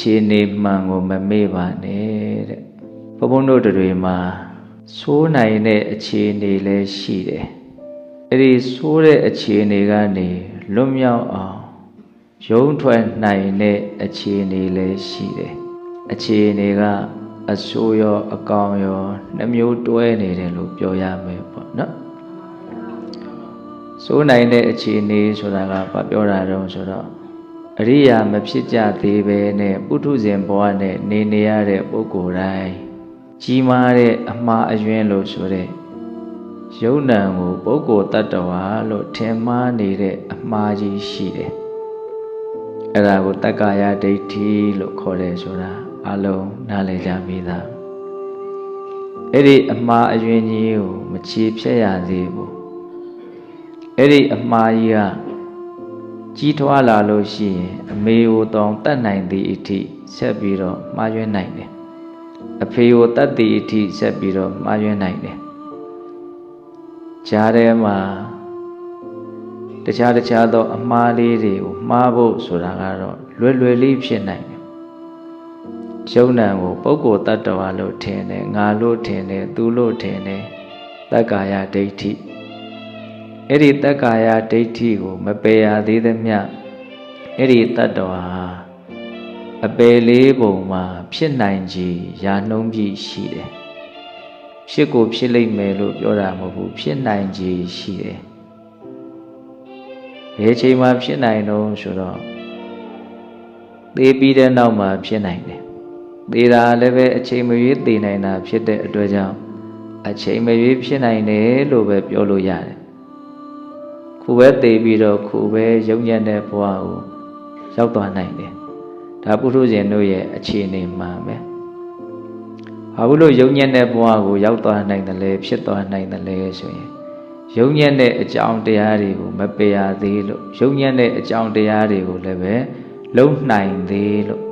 အခြေအနေမှန်ကိုမမေ့ပါနဲ့တဲ့ဘုန်းဘုန်းတို့တွေမှာဆိုးနိုင်တဲ့အခြေအနေလည်းရှိတယ်အဲ့ဒီဆိုးတဲ့အခြေအနေကနေလွတ်မြောက်အောင်ရုံးထွက်နိုင်တဲ့အခြေအနေလည်းရှိတယ်အခြေအနေကအဆိုးရောအကောင်ရောနှမျိုးတွဲနေတယ်လို့ပြောရမယ်ပေါ့နော်စိုးနိုင်တဲ့အခြေအနေဆိုတာကဘာပြောတာတုံးဆိုတော့ အရိယာမဖြစ်ကြသေးပဲနဲ့ပုထုဇဉ်ဘဝနဲ့နေနေရတဲ့ပုဂ္ဂိုလ်တိုင်းကြီးမားတဲ့အမှားအယွင်းလို့ဆိုတဲ့ယုံနံကိုပုဂ္ဂိုလ်တ attva လို့ထင်မှားနေတဲ့အမှားကြီးရှိတယ်အဲ့ဒါကိုတက္ကာယဒိဋ္ဌိလို့ခေါ်တယ်ဆိုတာအလုံးနားလည်ကြမိသားအဲ့ဒီအမှားအယွင်းကြီးကိုမချေဖြတ်ရသေးဘူးအဲ့ဒီအမှားကြီးက ကြီးထွားလာလို့ရှိရင်အမေကိုတောင်တတ်နိုင်သည့်အထိဆက်ပြီးတော့မှားယွင်းနိုင်တယ်အဖေကိုတတ်သည့်အထိဆက်ပြီးတော့မှားယွင်းနိုင်တယ်ကြားထဲမှာတခြားတခြားသော အမှားလေးတွေကိုမှားဖို့ဆိုတာကတော့လွယ်လွယ်လေးဖြစ်နိုင်တယ်ရှုံးနံကိုပုဂ္ဂိုလ်တ attva လို့ထင်တယ်ငါလို့ထင်တယ်သူလို့ထင်တယ်တက္ကာယဒိဋ္ဌိ အဲ့ဒီတက္ကာယဒိဋ္ဌိကို မပယ်ရသေးသမျှအဲ့ဒီတတ္တဝါအပယ်လေးပုံမှာ ဖြစ်နိုင်ကြီးယာနှုံးပြီးရှိတယ်ဖြစ်ကိုဖြစ်လိမ့်မယ်လို့ပြောတာမဟုတ်ဘူးဖြစ်နိုင်ကြီးရှိတယ်ဘယ်ချိန်မှဖြစ်နိုင်တော့ဆိုတော့သေပြီးတဲ့နောက်မှာဖြစ်နိုင်တယ်သေတာလည်းပဲအချိန်မရွေးသေနိုင်တာဖြစ်တဲ့အတွက်ကြောင့်အချိန်မရွေးဖြစ်နိုင်တယ်လို့ပဲပြောလို့ရတယ် ခုပဲတည်ပြီးတော့ခုပဲယုံညံ့တဲ့ဘဝကိုရောက်သွားနိုင်တယ်ဒါပုထုဇဉ်တို့ရဲ့အခြေအနေမှန်ပဲဘာဘူးလို့ယုံညံ့တဲ့ဘဝကိုရောက်သွားနိုင်တယ်လဲဖြစ်သွားနိုင်တယ်လဲဆိုရင်ယုံညံ့တဲ့အကြောင်းတရားတွေကိုမပယ်ရသေးလို့ယုံညံ့တဲ့အကြောင်းတရားတွေကိုလည်းပဲလုံနိုင်သေးလို့